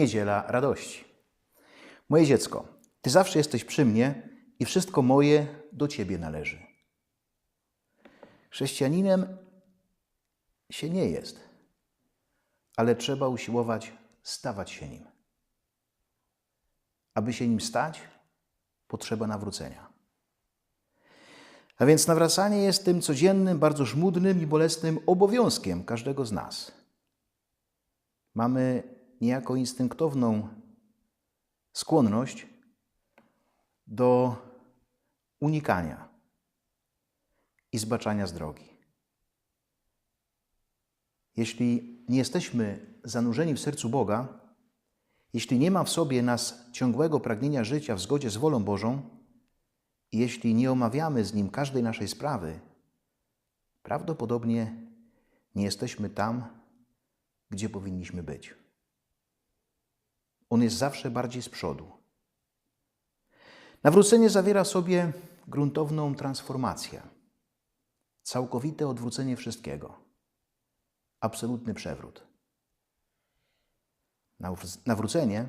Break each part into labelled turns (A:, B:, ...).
A: Niedziela radości. Moje dziecko, Ty zawsze jesteś przy mnie i wszystko moje do Ciebie należy. Chrześcijaninem się nie jest, ale trzeba usiłować stawać się nim. Aby się nim stać, potrzeba nawrócenia. A więc nawracanie jest tym codziennym, bardzo żmudnym i bolesnym obowiązkiem każdego z nas. Mamy niejako instynktowną skłonność do unikania i zbaczania z drogi. Jeśli nie jesteśmy zanurzeni w sercu Boga, jeśli nie ma w sobie nas ciągłego pragnienia życia w zgodzie z wolą Bożą, i jeśli nie omawiamy z Nim każdej naszej sprawy, prawdopodobnie nie jesteśmy tam, gdzie powinniśmy być. On jest zawsze bardziej z przodu. Nawrócenie zawiera w sobie gruntowną transformację, całkowite odwrócenie wszystkiego, absolutny przewrót. Nawrócenie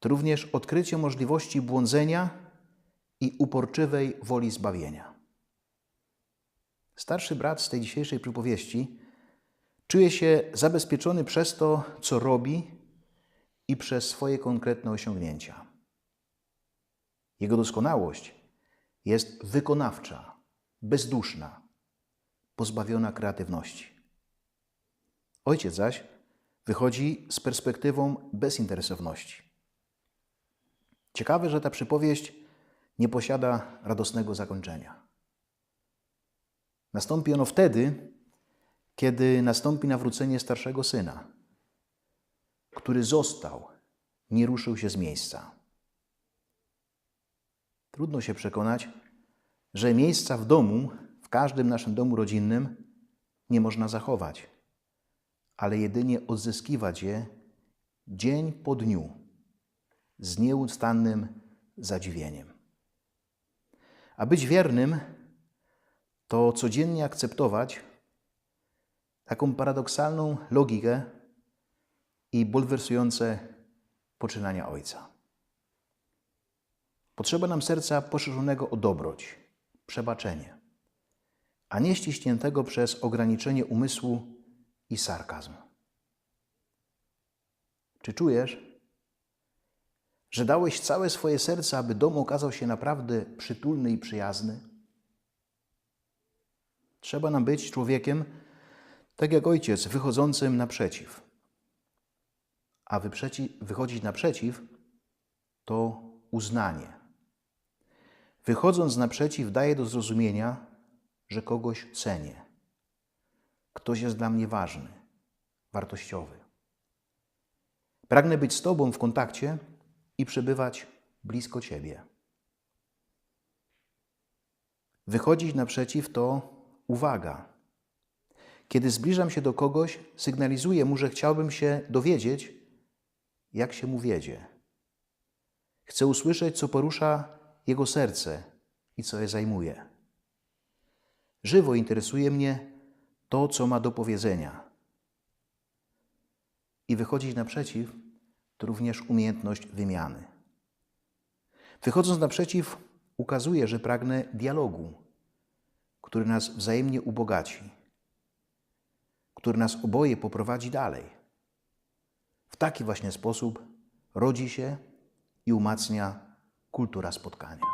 A: to również odkrycie możliwości błądzenia i uporczywej woli zbawienia. Starszy brat z tej dzisiejszej przypowieści czuje się zabezpieczony przez to, co robi i przez swoje konkretne osiągnięcia. Jego doskonałość jest wykonawcza, bezduszna, pozbawiona kreatywności. Ojciec zaś wychodzi z perspektywą bezinteresowności. Ciekawe, że ta przypowieść nie posiada radosnego zakończenia. Nastąpi ono wtedy, kiedy nastąpi nawrócenie starszego syna, który został, nie ruszył się z miejsca. Trudno się przekonać, że miejsca w domu, w każdym naszym domu rodzinnym, nie można zachować, ale jedynie odzyskiwać je dzień po dniu z nieustannym zadziwieniem. A być wiernym to codziennie akceptować taką paradoksalną logikę i bulwersujące poczynania Ojca. Potrzeba nam serca poszerzonego o dobroć, przebaczenie, a nie ściśniętego przez ograniczenie umysłu i sarkazm. Czy czujesz, że dałeś całe swoje serce, aby dom okazał się naprawdę przytulny i przyjazny? Trzeba nam być człowiekiem, tak jak ojciec, wychodzącym naprzeciw. A wychodzić naprzeciw to uznanie. Wychodząc naprzeciw, daje do zrozumienia, że kogoś cenię. Ktoś jest dla mnie ważny, wartościowy. Pragnę być z Tobą w kontakcie i przebywać blisko Ciebie. Wychodzić naprzeciw to uwaga. Kiedy zbliżam się do kogoś, sygnalizuję mu, że chciałbym się dowiedzieć, jak się mu wiedzie. Chcę usłyszeć, co porusza jego serce i co je zajmuje. Żywo interesuje mnie to, co ma do powiedzenia. I wychodzić naprzeciw to również umiejętność wymiany. Wychodząc naprzeciw, ukazuję, że pragnę dialogu, który nas wzajemnie ubogaci, który nas oboje poprowadzi dalej. W taki właśnie sposób rodzi się i umacnia kultura spotkania.